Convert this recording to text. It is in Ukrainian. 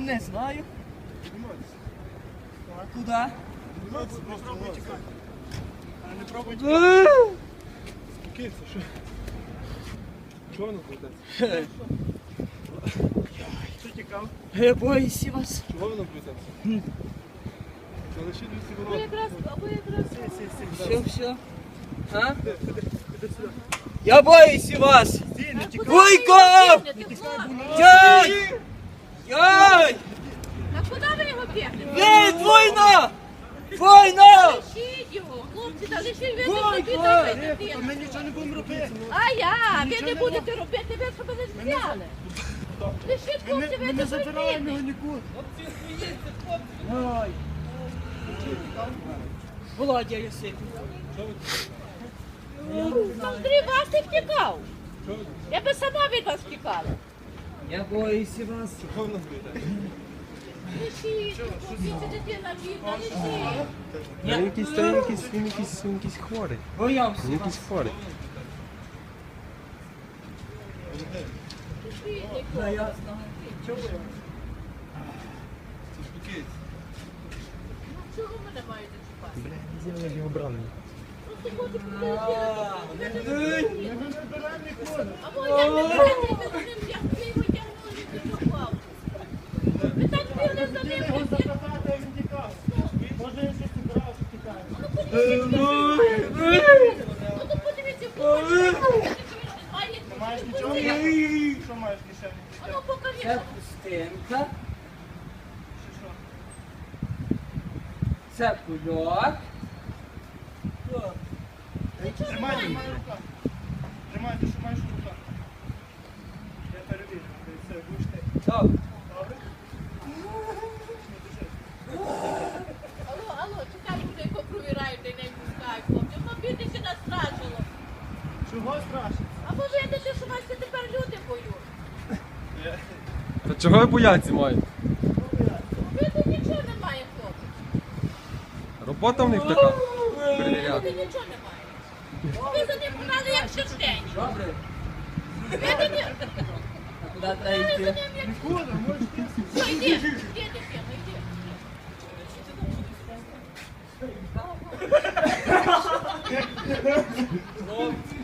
Не знаю. А куда? А, не пробуйте. тікати. Не пробуй тікати. Спокійся, що? Що воно крутиться? Хто тікав? Я боюся вас. Чого воно крутиться? Хм. Залиши двісті воно. Або якраз, або якраз. Все, все. А? Я боюсь вас! Вуйко! Дядь! Лишіть його, хлопці, та лишіть ви не собі ой, давайте. Ми нічого не будемо робити. А я, ви не будете робити, ви що мене взяли. Лишіть хлопці, ви не забираємо його нікуди. Ой. Володя Єсипів. Андрій, вас ти втікав. Я би сама від вас втікала. Я боюся вас. Чого воно плететься? Лишіть, хлопці, це дитина бідна, лишіть. Він якийсь, та він якийсь, він якийсь, він якийсь хворий. Боявся Він якийсь вас. хворий. Лишіть, Да, ясно. Заспокійся. чого мене маєте чіпати? Бля, не знаю, як його брали. Просто хочу А, ей, Або я не Маєш нічого? Що? А ну, покажи. Це пустинка. Це кульок. Тримай, руках. Тримай, ти що маєш А може я те, що вас тепер люди бою? Та чого ви бояться маєте? Люди нічого немає, хлопець. Робота в них така. Люди нічого немає. Ви за ним грали як чертень. Добре. Ви за ним... Куди треба йти? Нікуди, можеш пісні. Йди, йди, дитина, йди. Хлопці.